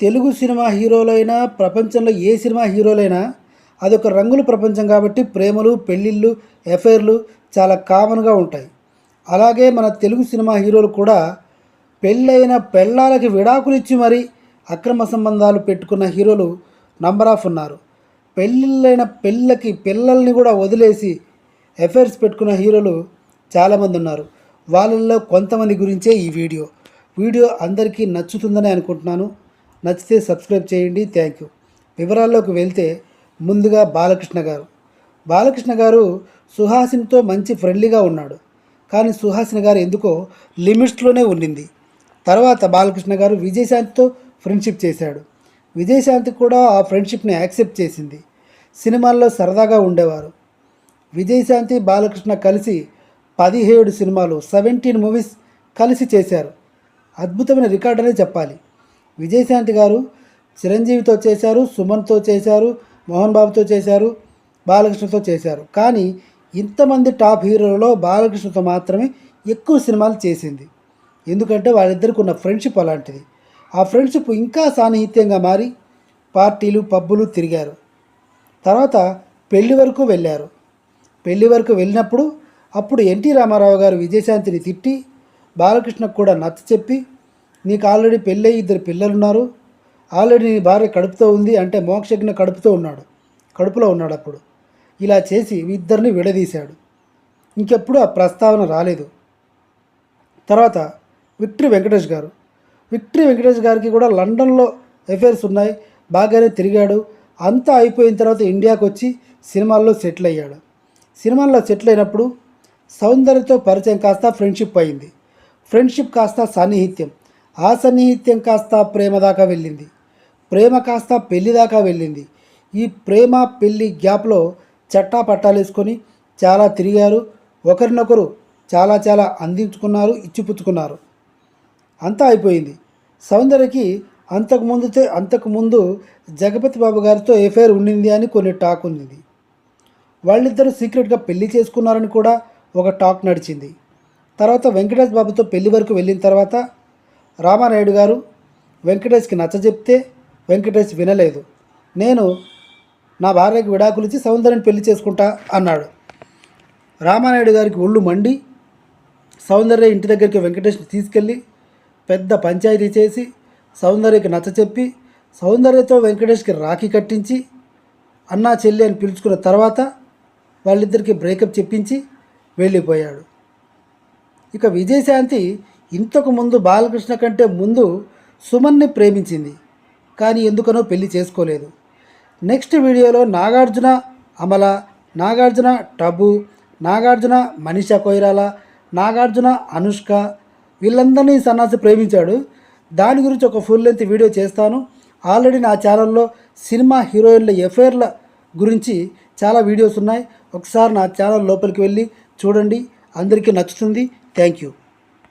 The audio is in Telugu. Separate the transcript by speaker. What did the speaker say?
Speaker 1: తెలుగు సినిమా హీరోలైనా ప్రపంచంలో ఏ సినిమా హీరోలైనా అదొక రంగుల ప్రపంచం కాబట్టి ప్రేమలు పెళ్ళిళ్ళు ఎఫైర్లు చాలా కామన్గా ఉంటాయి. అలాగే మన తెలుగు సినిమా హీరోలు కూడా పెళ్ళైన పెళ్ళాలకి విడాకులు ఇచ్చి మరీ అక్రమ సంబంధాలు పెట్టుకున్న హీరోలు నంబర్ ఆఫ్ ఉన్నారు. పెళ్ళిళ్ళైన పెళ్ళకి పిల్లల్ని కూడా వదిలేసి ఎఫైర్స్ పెట్టుకున్న హీరోలు చాలామంది ఉన్నారు. వాళ్ళల్లో కొంతమంది గురించే ఈ వీడియో. వీడియో అందరికీ నచ్చుతుందని అనుకుంటున్నాను. నచ్చితే సబ్స్క్రైబ్ చేయండి. Thank you. వివరాల్లోకి వెళ్తే ముందుగా బాలకృష్ణ గారు. బాలకృష్ణ గారు సుహాసిన్తో మంచి ఫ్రెండ్లీగా ఉన్నాడు. కానీ సుహాసిన్ గారు ఎందుకో లిమిట్స్లోనే ఉండింది. తర్వాత బాలకృష్ణ గారు విజయశాంతితో ఫ్రెండ్షిప్ చేశాడు. విజయశాంతి కూడా ఆ ఫ్రెండ్షిప్ని యాక్సెప్ట్ చేసింది. సినిమాల్లో సరదాగా ఉండేవారు. విజయశాంతి బాలకృష్ణ కలిసి పదిహేడు సినిమాలు సెవెంటీన్ మూవీస్ కలిసి చేశారు. అద్భుతమైన రికార్డ్ అనే చెప్పాలి. విజయశాంతి గారు చిరంజీవితో చేశారు సుమన్తో చేశారు మోహన్ బాబుతో చేశారు బాలకృష్ణతో చేశారు. కానీ ఇంతమంది టాప్ హీరోలలో బాలకృష్ణతో మాత్రమే ఎక్కువ సినిమాలు చేసింది. ఎందుకంటే వాళ్ళిద్దరికి ఉన్న ఫ్రెండ్షిప్ అలాంటిది. ఆ ఫ్రెండ్షిప్ ఇంకా సాన్నిహిత్యంగా మారి పార్టీలు పబ్బులు తిరిగారు. తర్వాత పెళ్ళి వరకు వెళ్ళారు. పెళ్ళి వరకు వెళ్ళినప్పుడు అప్పుడు ఎన్టీ రామారావు గారు విజయశాంతిని తిట్టి బాలకృష్ణకు కూడా నచ్చ చెప్పి నీకు ఆల్రెడీ పెళ్ళై ఇద్దరు పిల్లలున్నారు. ఆల్రెడీ నీ భార్య కడుపుతో ఉంది అంటే మోక్షజ్ఞ కడుపుతో ఉన్నాడు. కడుపులో ఉన్నాడు అప్పుడు. ఇలా చేసి ఇద్దరిని విడదీశాడు. ఇంకెప్పుడు ఆ ప్రస్తావన రాలేదు. తర్వాత విక్టరీ వెంకటేష్ గారు. విక్టరీ వెంకటేష్ గారికి కూడా లండన్లో అఫైర్స్ ఉన్నాయి. బాగానే తిరిగాడు. అంతా అయిపోయిన తర్వాత ఇండియాకు వచ్చి సినిమాల్లో సెటిల్ అయ్యాడు. సినిమాల్లో సెటిల్ అయినప్పుడు సౌందర్యతో పరిచయం కాస్త ఫ్రెండ్షిప్ అయింది. ఫ్రెండ్షిప్ కాస్త సాన్నిహిత్యం. ఆ సన్నిహిత్యం కాస్త ప్రేమ దాకా వెళ్ళింది. ప్రేమ కాస్త పెళ్ళి దాకా వెళ్ళింది. ఈ ప్రేమ పెళ్ళి గ్యాప్లో చట్టా పట్టాలేసుకొని చాలా తిరిగారు. ఒకరినొకరు చాలా చాలా అందించుకున్నారు ఇచ్చిపుచ్చుకున్నారు. అంతా అయిపోయింది. సౌందర్యకి అంతకుముందు అంతకుముందు జగపతి బాబు గారితో ఎఫైర్ ఉండింది అని కొన్ని టాక్ ఉంది వాళ్ళిద్దరూ సీక్రెట్గా పెళ్ళి చేసుకున్నారని కూడా ఒక టాక్ నడిచింది. తర్వాత వెంకటేష్ బాబుతో పెళ్ళి వరకు వెళ్ళిన తర్వాత రామానాయుడు గారు వెంకటేష్కి నచ్చజెప్తే వెంకటేష్ వినలేదు. నేను నా భార్యకి విడాకులిచ్చి సౌందర్యని పెళ్ళి చేసుకుంటా అన్నాడు. రామానాయుడు గారికి ఒళ్ళు మండి సౌందర్య ఇంటి దగ్గరికి వెంకటేష్ని తీసుకెళ్ళి పెద్ద పంచాయతీ చేసి సౌందర్యకి నచ్చచెప్పి సౌందర్యతో వెంకటేష్కి రాఖీ కట్టించి అన్నా చెల్లి అని పిలుచుకున్న తర్వాత వాళ్ళిద్దరికి బ్రేకప్ చెప్పించి వెళ్ళిపోయాడు. ఇక విజయశాంతి ఇంతకు ముందు బాలకృష్ణ కంటే ముందు సుమన్ని ప్రేమించింది. కానీ ఎందుకనో పెళ్ళి చేసుకోలేదు. నెక్స్ట్ వీడియోలో నాగార్జున అమల నాగార్జున టబు నాగార్జున మనీషా కొయిరాల నాగార్జున అనుష్క వీళ్ళందరినీ సన్నాసి ప్రేమించాడు. దాని గురించి ఒక ఫుల్ లెంత్ వీడియో చేస్తాను. ఆల్రెడీ నా ఛానల్లో సినిమా హీరోయిన్ల ఎఫైర్ల గురించి చాలా వీడియోస్ ఉన్నాయి. ఒకసారి నా ఛానల్ లోపలికి వెళ్ళి చూడండి. అందరికీ నచ్చుతుంది. Thank you.